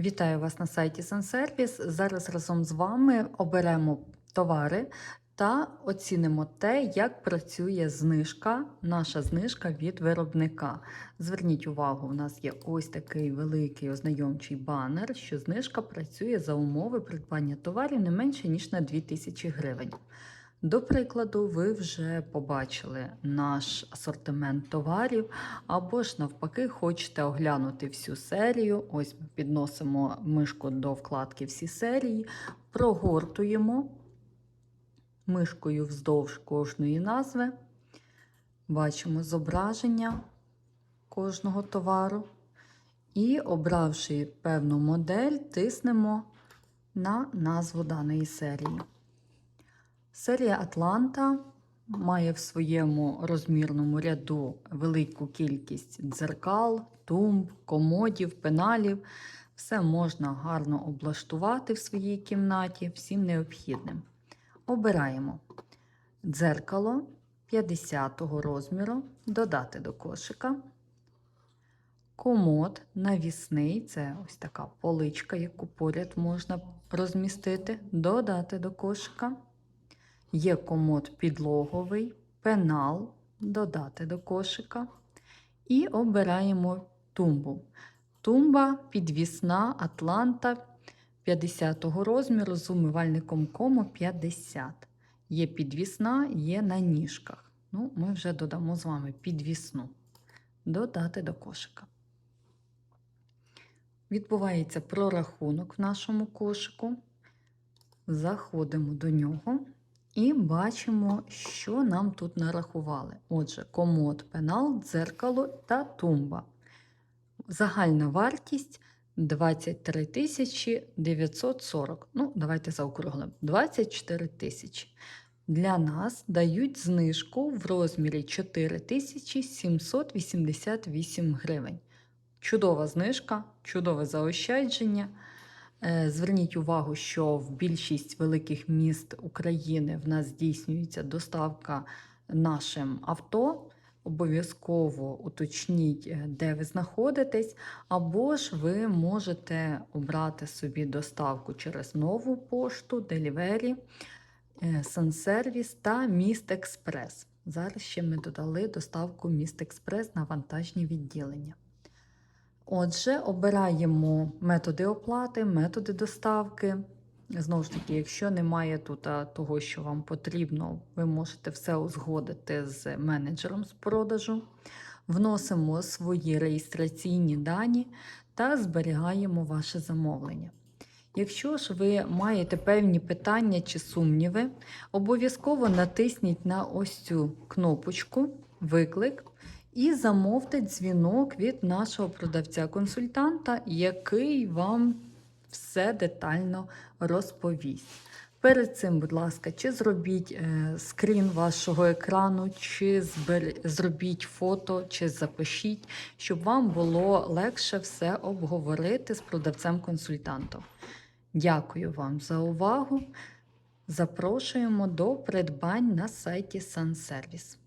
Вітаю вас на сайті SunService. Зараз разом з вами оберемо товари та оцінимо те, як працює знижка, наша знижка від виробника. Зверніть увагу, у нас є ось такий великий ознайомчий банер, що знижка працює за умови придбання товарів не менше ніж на 2000 гривень. До прикладу, ви вже побачили наш асортимент товарів, або ж навпаки, хочете оглянути всю серію. Ось ми підносимо мишку до вкладки всі серії, прогортуємо мишкою вздовж кожної назви, бачимо зображення кожного товару. І, обравши певну модель, тиснемо на назву даної серії. Серія Атланта має в своєму розмірному ряду велику кількість дзеркал, тумб, комодів, пеналів. Все можна гарно облаштувати в своїй кімнаті всім необхідним. Обираємо дзеркало 50 розміру, додати до кошика. Комод навісний, це ось така поличка, яку поряд можна розмістити, додати до кошика. Є комод підлоговий, пенал, додати до кошика. І обираємо тумбу. Тумба підвісна Атланта 50 розміру з умивальником кому 50. Є підвісна, є на ніжках. Ну, Ми вже додамо з вами підвісну. Додати до кошика. Відбувається прорахунок в нашому кошику. Заходимо до нього. І бачимо, що нам тут нарахували. Отже, комод, пенал, дзеркало та тумба. Загальна вартість 23 тисячі 940. Ну, давайте заокруглимо. 24 тисячі. Для нас дають знижку в розмірі 4 тисячі 788 гривень. Чудова знижка, чудове заощадження. Зверніть увагу, що в більшість великих міст України в нас здійснюється доставка нашим авто. Обов'язково уточніть, де ви знаходитесь, або ж ви можете обрати собі доставку через нову пошту, Делівері, Сансервіс та Міст Експрес. Зараз ще ми додали доставку Міст Експрес на вантажні відділення. Отже, обираємо методи оплати, методи доставки. Знову ж таки, якщо немає тут того, що вам потрібно, ви можете все узгодити з менеджером з продажу. Вносимо свої реєстраційні дані та зберігаємо ваше замовлення. Якщо ж ви маєте певні питання чи сумніви, обов'язково натисніть на ось цю кнопочку Виклик і замовте дзвінок від нашого продавця-консультанта, який вам все детально розповість. Перед цим, будь ласка, чи зробіть е, скрін вашого екрану, чи зробіть фото, чи запишіть, щоб вам було легше все обговорити з продавцем-консультантом. Дякую вам за увагу. Запрошуємо до придбань на сайті SunService.